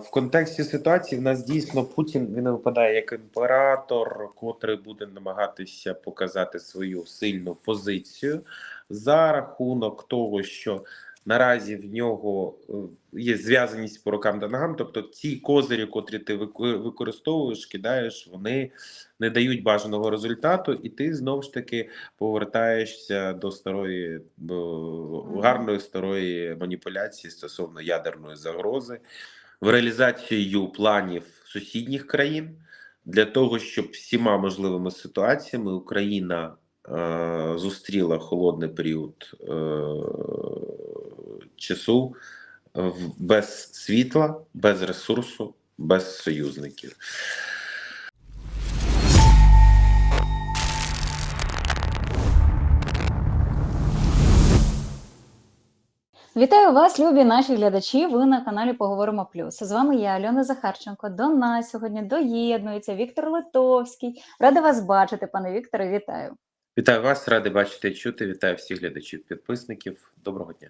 В контексті ситуації в нас дійсно Путін він випадає як імператор, котрий буде намагатися показати свою сильну позицію за рахунок того, що наразі в нього е, є зв'язаність по рукам та ногам. Тобто ті козирі, котрі ти використовуєш, кидаєш, вони не дають бажаного результату, і ти знову ж таки повертаєшся до старої до гарної старої маніпуляції стосовно ядерної загрози в реалізацію планів сусідніх країн для того, щоб всіма можливими ситуаціями Україна е, зустріла холодний період е, часу е, без світла, без ресурсу, без союзників. Вітаю вас, любі наші глядачі. Ви на каналі Поговоримо Плюс. З вами я, Альона Захарченко. До нас сьогодні доєднується Віктор Литовський. Рада вас бачити, пане Вікторе. Вітаю. Вітаю вас, радий бачити і чути. Вітаю всіх глядачів, підписників. Доброго дня.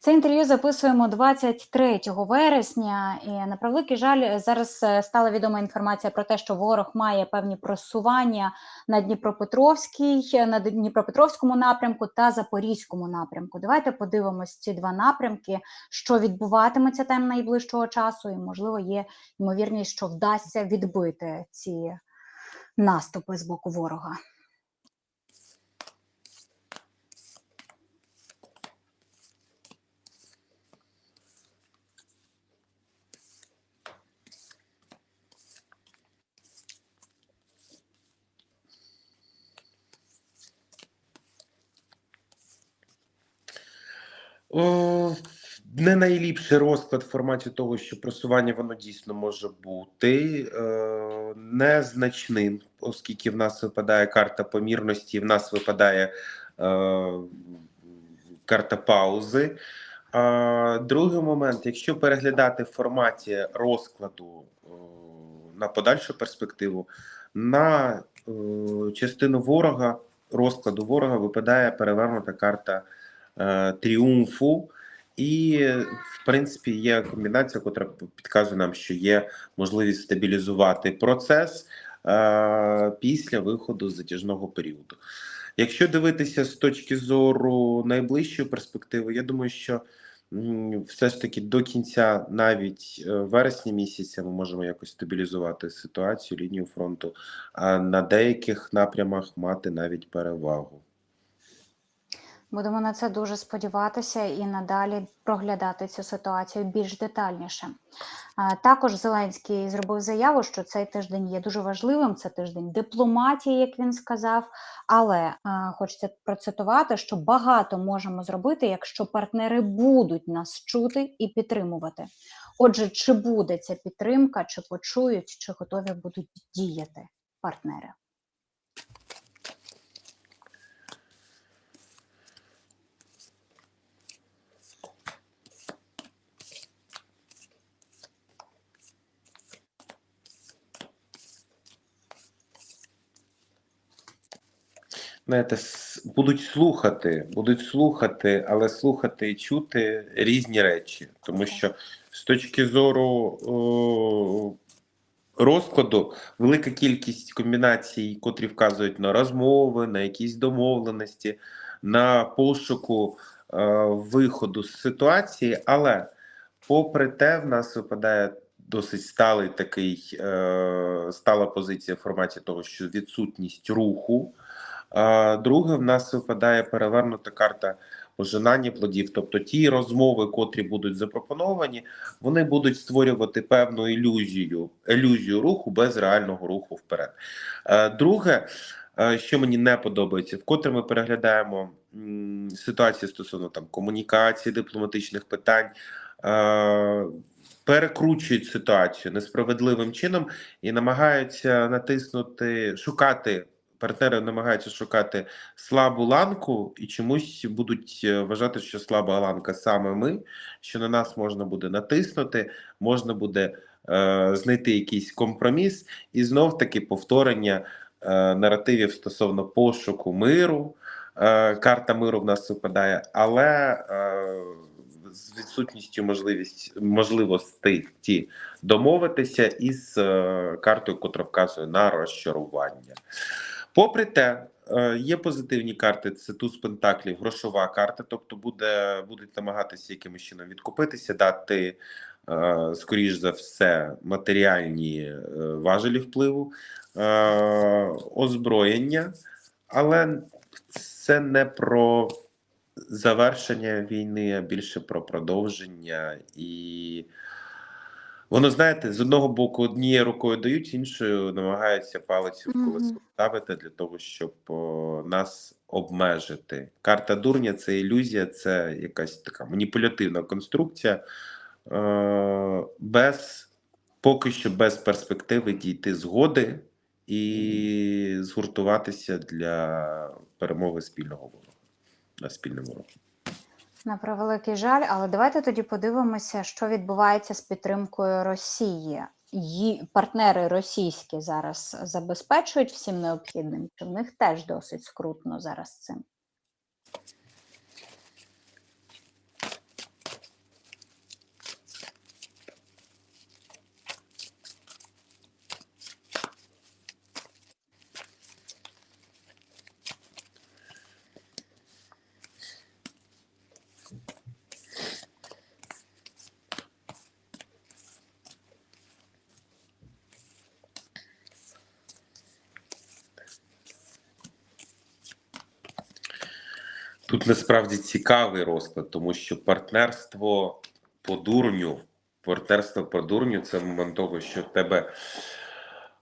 Це інтерв'ю записуємо 23 вересня. І на превеликий жаль, зараз е, стала відома інформація про те, що ворог має певні просування на Дніпропетровській, на Дніпропетровському напрямку та Запорізькому напрямку. Давайте подивимось ці два напрямки, що відбуватиметься там найближчого часу, і можливо є ймовірність, що вдасться відбити ці наступи з боку ворога. Не найліпший розклад в форматі того, що просування воно дійсно може бути е, незначним, оскільки в нас випадає карта помірності, в нас випадає е, карта паузи. А другий момент, якщо переглядати в форматі розкладу е, на подальшу перспективу, на е, частину ворога, розкладу ворога випадає перевернута карта е, тріумфу. І, в принципі, є комбінація, яка підказує нам, що є можливість стабілізувати процес е, після виходу з затяжного періоду. Якщо дивитися з точки зору найближчої перспективи, я думаю, що все ж таки до кінця навіть е, вересня місяця ми можемо якось стабілізувати ситуацію, лінію фронту, а на деяких напрямах мати навіть перевагу. Будемо на це дуже сподіватися і надалі проглядати цю ситуацію більш детальніше. Також Зеленський зробив заяву, що цей тиждень є дуже важливим. Це тиждень дипломатії, як він сказав. Але хочеться процитувати, що багато можемо зробити, якщо партнери будуть нас чути і підтримувати. Отже, чи буде ця підтримка, чи почують, чи готові будуть діяти партнери? Знаєте, будуть слухати, будуть слухати, але слухати і чути різні речі, тому що з точки зору о, розкладу велика кількість комбінацій, котрі вказують на розмови, на якісь домовленості, на пошуку е, виходу з ситуації, але попри те, в нас випадає досить сталий такий е, стала позиція в форматі того, що відсутність руху. Друге, в нас випадає перевернута карта пожинання плодів. Тобто ті розмови, котрі будуть запропоновані, вони будуть створювати певну ілюзію, ілюзію руху без реального руху вперед. Е, Друге, е, що мені не подобається, вкотре ми переглядаємо ситуацію стосовно там комунікації, дипломатичних питань. е, Перекручують ситуацію несправедливим чином і намагаються натиснути, шукати партнери намагаються шукати слабу ланку і чомусь будуть е, вважати, що слаба ланка саме ми, що на нас можна буде натиснути, можна буде е, знайти якийсь компроміс, і знов таки повторення е, наративів стосовно пошуку миру. Е, карта миру в нас випадає, але е, з відсутністю можливість можливості домовитися із е, картою, котра вказує на розчарування. Попри те, е, є позитивні карти. Це туз пентаклів, грошова карта, тобто буде будуть намагатися якимось чином відкупитися, дати е, скоріш за все матеріальні е, важелі впливу, озброєння, але це не про завершення війни, а більше про продовження. І воно, знаєте, з одного боку однією рукою дають, іншою намагаються палицю в колесо ставити для того, щоб о, нас обмежити. Карта дурня це ілюзія, це якась така маніпулятивна конструкція. Е, без поки що без перспективи дійти згоди і згуртуватися для перемоги спільного ворога на спільному ворогу. На превеликий жаль, але давайте тоді подивимося, що відбувається з підтримкою Росії. Її партнери російські зараз забезпечують всім необхідним, чи в них теж досить скрутно зараз цим? Насправді цікавий розклад, тому що партнерство по дурню, партнерство по дурню це момент того, що в тебе.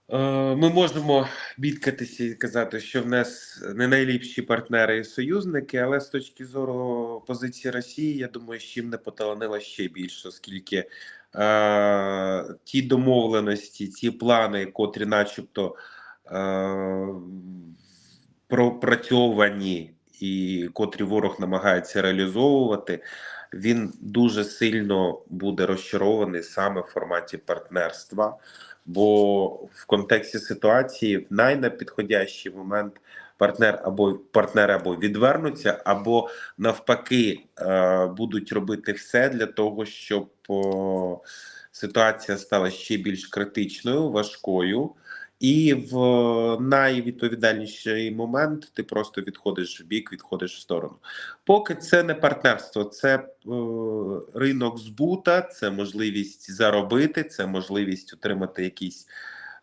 Е, ми можемо бідкатися і казати, що в нас не найліпші партнери і союзники, але з точки зору позиції Росії, я думаю, що їм не поталанило ще більше, оскільки е, ті домовленості, ті плани, котрі, начебто, е, пропрацьовані і котрі ворог намагається реалізовувати, він дуже сильно буде розчарований саме в форматі партнерства. Бо в контексті ситуації в найнапідходящий момент партнер або партнери або відвернуться, або навпаки е, будуть робити все для того, щоб ситуація стала ще більш критичною, важкою. І в найвідповідальніший момент ти просто відходиш в бік, відходиш в сторону. Поки це не партнерство, це е, ринок збута, це можливість заробити, це можливість отримати якісь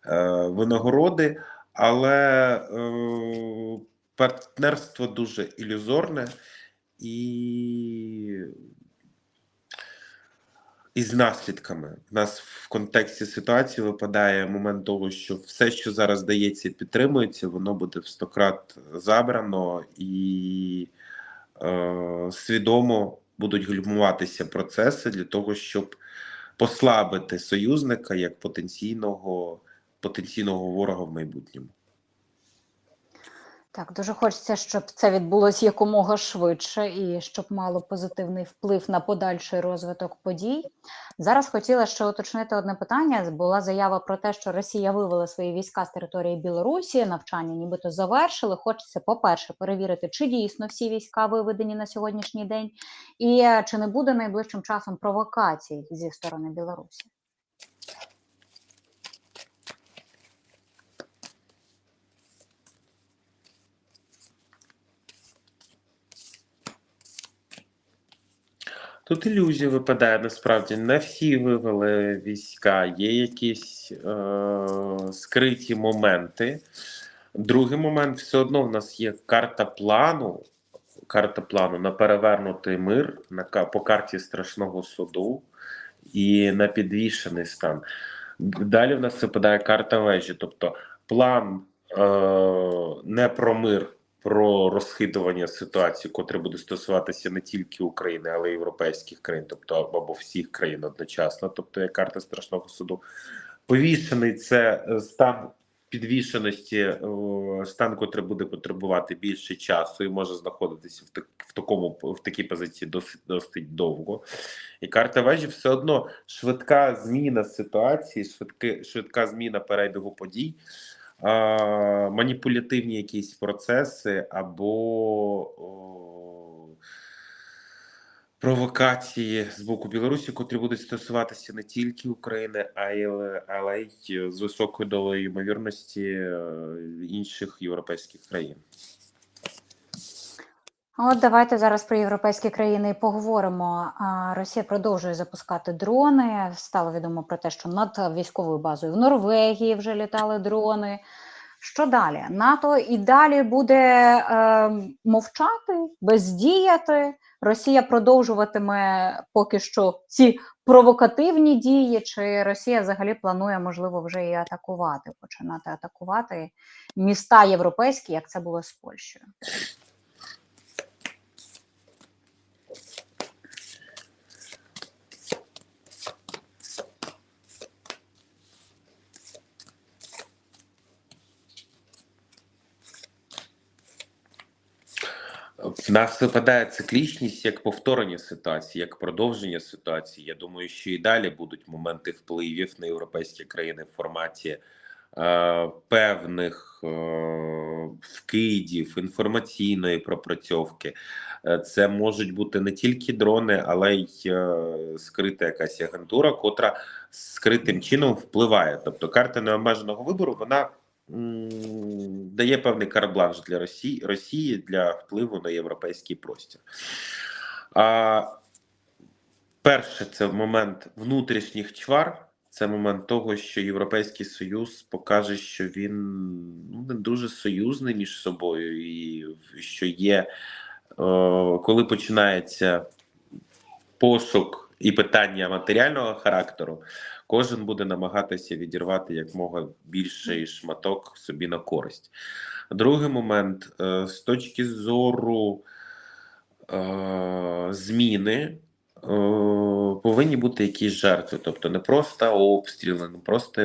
е, винагороди, але е, партнерство дуже ілюзорне і із наслідками. У нас в контексті ситуації випадає момент того, що все, що зараз дається підтримується, воно буде в сто крат забрано і е, свідомо будуть гальмуватися процеси для того, щоб послабити союзника як потенційного, потенційного ворога в майбутньому. Так, дуже хочеться, щоб це відбулося якомога швидше і щоб мало позитивний вплив на подальший розвиток подій. Зараз хотіла ще уточнити одне питання. Була заява про те, що Росія вивела свої війська з території Білорусі, навчання нібито завершили. Хочеться, по-перше, перевірити, чи дійсно всі війська виведені на сьогоднішній день, і е, чи не буде найближчим часом провокацій зі сторони Білорусі. Тут ілюзія випадає насправді. Не всі вивели війська, є якісь е, скриті моменти. Другий момент все одно в нас є карта плану. Карта плану на перевернутий мир на по карті страшного суду і на підвішений стан. Далі в нас випадає карта вежі, тобто план е, не про мир, про розхитування ситуації, котре буде стосуватися не тільки України, але й європейських країн, тобто або всіх країн одночасно, тобто є карта страшного суду. Повішений це е, стан підвішеності, е, стан, котрий буде потребувати більше часу і може знаходитися в так в такому в такій позиції досить досить довго. І карта вежі все одно швидка зміна ситуації, швидки, швидка зміна перебігу подій маніпулятивні якісь процеси або провокації з боку Білорусі, котрі будуть стосуватися не тільки України, а й але й з високою долею ймовірності е, інших європейських країн. От давайте зараз про європейські країни і поговоримо. Росія продовжує запускати дрони. Стало відомо про те, що над військовою базою в Норвегії вже літали дрони. Що далі? НАТО і далі буде е, мовчати, бездіяти. Росія продовжуватиме поки що ці провокативні дії, чи Росія взагалі планує, можливо, вже і атакувати, починати атакувати міста європейські, як це було з Польщею. В нас випадає циклічність як повторення ситуації, як продовження ситуації. Я думаю, що і далі будуть моменти впливів на європейські країни в форматі е, певних е, вкидів, інформаційної пропрацьовки. Е, Це можуть бути не тільки дрони, але й е, скрита якась агентура, котра скритим чином впливає. Тобто карта необмеженого вибору вона дає певний карт-бланш для Росії, Росії для впливу на європейський простір. А, перше, це момент внутрішніх чвар. Це момент того, що Європейський Союз покаже, що він ну, не дуже союзний між собою, і що є, е, коли починається пошук і питання матеріального характеру, кожен буде намагатися відірвати якмога більший шматок собі на користь. Другий момент е, з точки зору е, зміни. е, Повинні бути якісь жертви, тобто не просто обстріли, не просто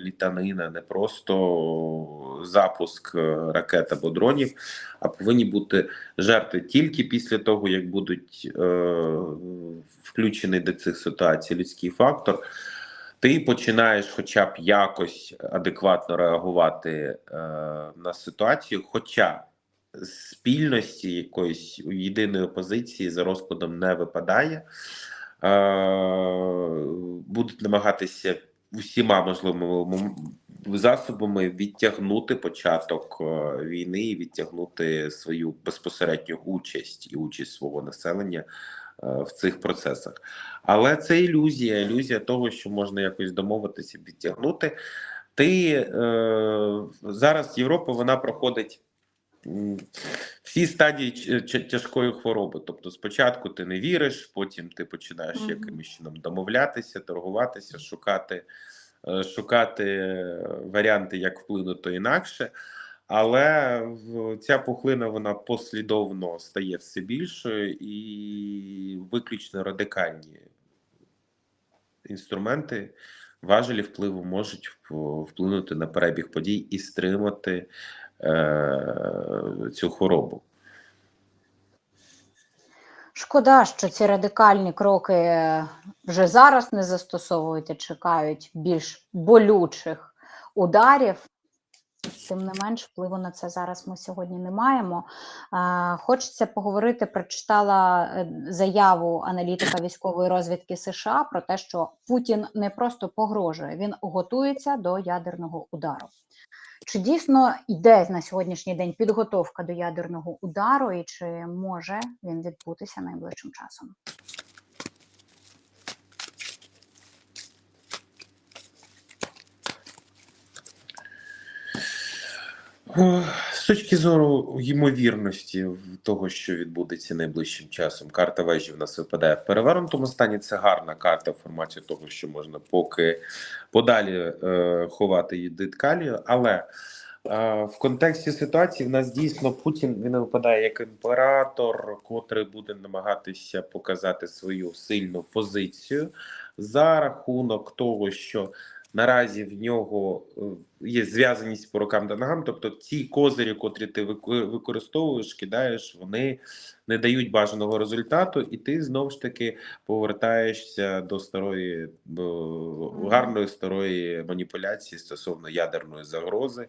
літанина, не просто запуск ракет або дронів, а повинні бути жертви тільки після того, як будуть е, включений до цих ситуацій людський фактор. Ти починаєш, хоча б якось адекватно реагувати е, на ситуацію, хоча спільності якоїсь єдиної позиції за розкладом не випадає. Е, будуть намагатися усіма можливими засобами відтягнути початок е, війни і відтягнути свою безпосередню участь і участь свого населення в цих процесах. Але це ілюзія, ілюзія того, що можна якось домовитися, відтягнути. Ти е, зараз Європа вона проходить всі стадії тяжкої хвороби. Тобто, спочатку ти не віриш, потім ти починаєш Мгм. якимось чином домовлятися, торгуватися, шукати, е, шукати е, варіанти, як вплинути інакше. Але ця пухлина вона послідовно стає все більшою, і виключно радикальні інструменти важелі впливу можуть вплинути на перебіг подій і стримати е, цю хворобу. Шкода, що ці радикальні кроки вже зараз не застосовують, а чекають більш болючих ударів. Тим не менш, впливу на це зараз ми сьогодні не маємо. Хочеться поговорити. Прочитала е, заяву аналітика військової розвідки США про те, що Путін не просто погрожує, він готується до ядерного удару. Чи дійсно йде на сьогоднішній день підготовка до ядерного удару, і чи може він відбутися найближчим часом? З точки зору ймовірності того, що відбудеться найближчим часом, карта вежі в нас випадає в перевернутому стані. Це гарна карта в форматі того, що можна поки подалі е, ховати її диткалію. Але е, в контексті ситуації в нас дійсно Путін він випадає як імператор, котрий буде намагатися показати свою сильну позицію за рахунок того, що наразі в нього е, є зв'язаність по рукам та ногам. Тобто ці козирі, котрі ти використовуєш, кидаєш, вони не дають бажаного результату, і ти знову ж таки повертаєшся до старої до гарної старої маніпуляції стосовно ядерної загрози.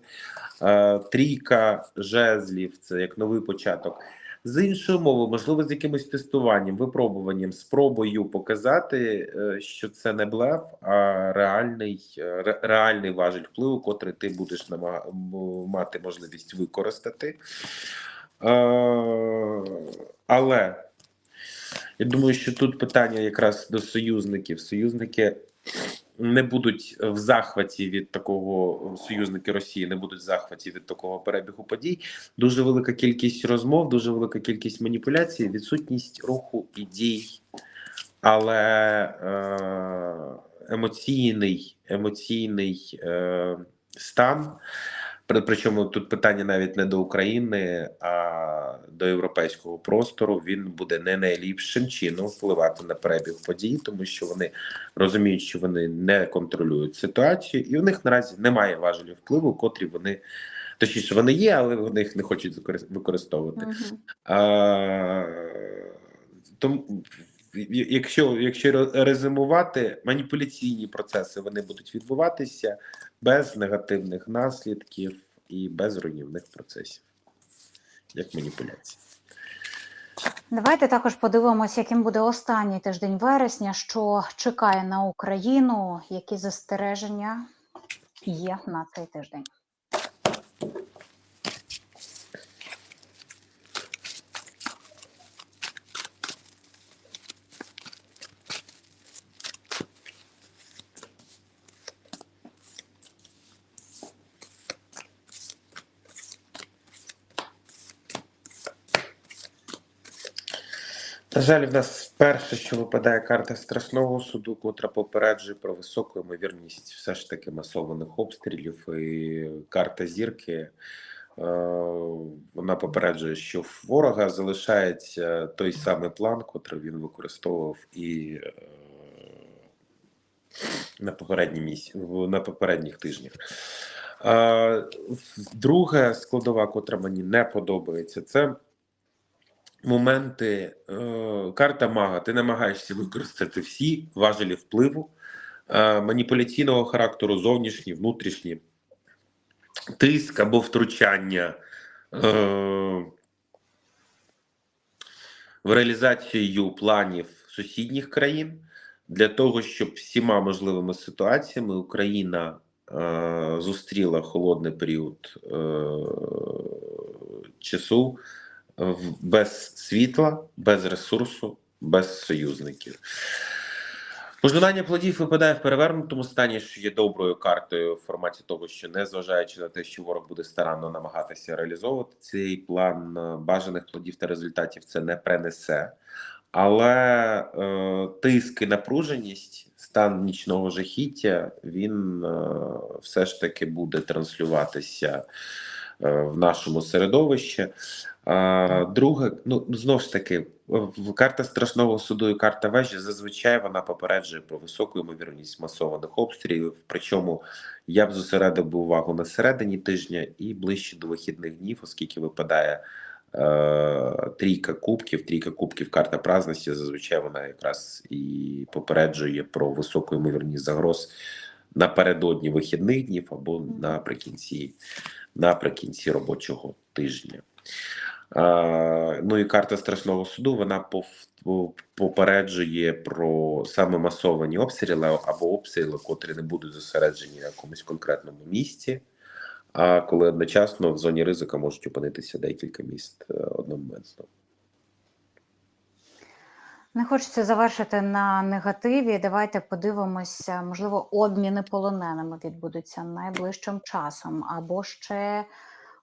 Е, Трійка жезлів це як новий початок. З іншою мовою, можливо, з якимось тестуванням, випробуванням, спробою показати, е, що це не блеф, а реальний, е, ре- реальний важіль впливу, котрий ти будеш мати можливість використати. Е, Але я думаю, що тут питання якраз до союзників. Союзники не будуть в захваті від такого союзники Росії, не будуть в захваті від такого перебігу подій. Дуже велика кількість розмов, дуже велика кількість маніпуляцій, відсутність руху і дій, але е, емоційний, емоційний е, стан. При- Причому тут питання навіть не до України, а до європейського простору. Він буде не найліпшим чином впливати на перебіг подій, тому що вони розуміють, що вони не контролюють ситуацію, і у них наразі немає важелів впливу, котрі вони точніше вони є, але вони їх не хочуть використ- використовувати. Мгм. А, тому, якщо, якщо ре- резюмувати, маніпуляційні процеси вони будуть відбуватися без негативних наслідків і без руйнівних процесів, як маніпуляції. Давайте також подивимося, яким буде останній тиждень вересня, що чекає на Україну, які застереження є на цей тиждень. На жаль, в нас перше, що випадає карта страшного суду, котра попереджує про високу ймовірність все ж таки масованих обстрілів. І карта зірки е, вона попереджує, що в ворога залишається той самий план, котрий він використовував і е, на попередній місці, на попередніх тижнях. Е, Друга складова, котра мені не подобається, це моменти е, карта мага. Ти намагаєшся використати всі важелі впливу е, маніпуляційного характеру, зовнішні, внутрішні, тиск або втручання е, в реалізацію планів сусідніх країн для того, щоб всіма можливими ситуаціями Україна зустріла холодний період часу без світла, без ресурсу, без союзників. Пожинання плодів випадає в перевернутому стані, що є доброю картою в форматі того, що незважаючи на те, що ворог буде старанно намагатися реалізовувати цей план бажаних плодів та результатів, це не принесе. Але е, тиск і напруженість, стан нічного жахіття, він е, все ж таки буде транслюватися в нашому середовищі. Друге, ну знову ж таки, карта страшного суду і карта вежі зазвичай вона попереджує про високу ймовірність масованих обстрілів. Причому я б зосередив би увагу на середині тижня і ближче до вихідних днів, оскільки випадає е, трійка кубків. Трійка кубків, карта праздності. Зазвичай вона якраз і попереджує про високу ймовірність загроз напередодні вихідних днів або наприкінці, наприкінці робочого тижня. Ну і карта страшного суду вона попереджує про саме масовані обстріли або обстріли, котрі не будуть зосереджені на якомусь конкретному місці. А коли одночасно в зоні ризика можуть опинитися декілька міст е, одномоментно. Не хочеться завершити на негативі. Давайте подивимося, можливо, обміни полоненими відбудуться найближчим часом, або ще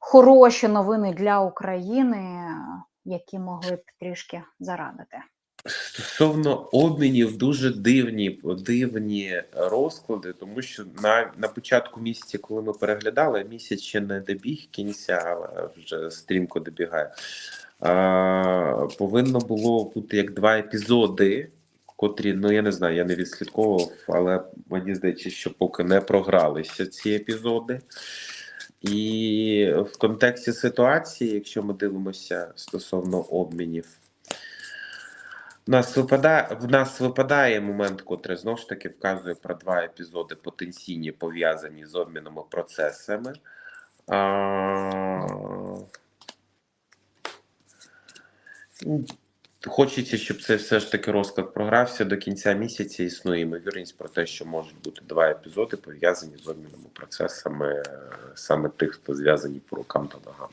хороші новини для України, які могли б трішки зарадити. Стосовно обмінів, дуже дивні дивні розклади, тому що на, на початку місяця, коли ми переглядали, місяць ще не добіг кінця, але вже стрімко добігає. Повинно було бути як два епізоди, котрі, ну я не знаю, я не відслідковував, але мені здається, що поки не програлися ці епізоди. І в контексті ситуації, якщо ми дивимося стосовно обмінів, у нас випадає в нас випадає момент, котрий знову ж таки вказує про два епізоди потенційні пов'язані з обмінними процесами. А... Хочеться, щоб це все ж таки розклад програвся до кінця місяця. Існує ймовірність про те, що можуть бути два епізоди пов'язані з обмінними процесами е, саме тих, хто зв'язані по рукам та ногам.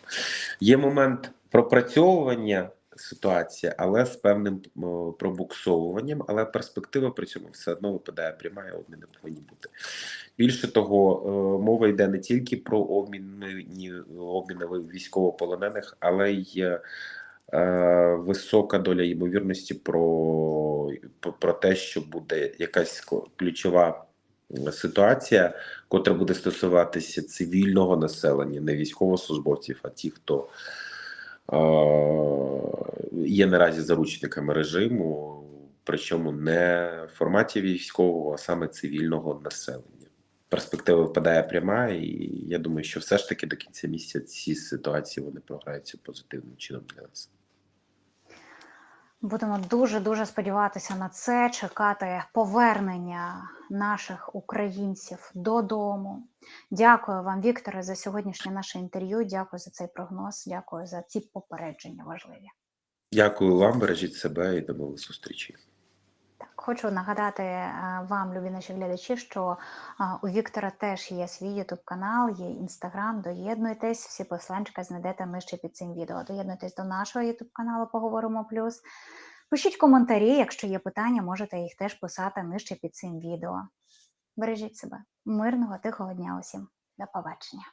Є момент пропрацьовування ситуації, але з певним пробуксовуванням, але перспектива при цьому все одно випадає пряма, і обміни повинні бути. Більше того, е, мова йде не тільки про обміни обміни військовополонених, але й е, висока доля ймовірності про, про те, що буде якась ключова ситуація, котра буде стосуватися цивільного населення, не військовослужбовців, а ті, хто е, є наразі заручниками режиму, причому не в форматі військового, а саме цивільного населення. Перспектива випадає пряма, і я думаю, що все ж таки до кінця місяця ці ситуації вони програються позитивним чином для нас. Будемо дуже дуже сподіватися на це, чекати повернення наших українців додому. Дякую вам, Вікторе, за сьогоднішнє наше інтерв'ю. Дякую за цей прогноз. Дякую за ці попередження важливі. Дякую вам, бережіть себе і до нових зустрічей. Хочу нагадати е, вам, любі наші глядачі, що е, у Віктора теж є свій Ютуб канал, є інстаграм. Доєднуйтесь, всі посланчика знайдете нижче під цим відео. Доєднуйтесь до нашого Ютуб каналу Поговоримо Плюс. Пишіть коментарі, якщо є питання, можете їх теж писати нижче під цим відео. Бережіть себе. Мирного, тихого дня усім. До побачення.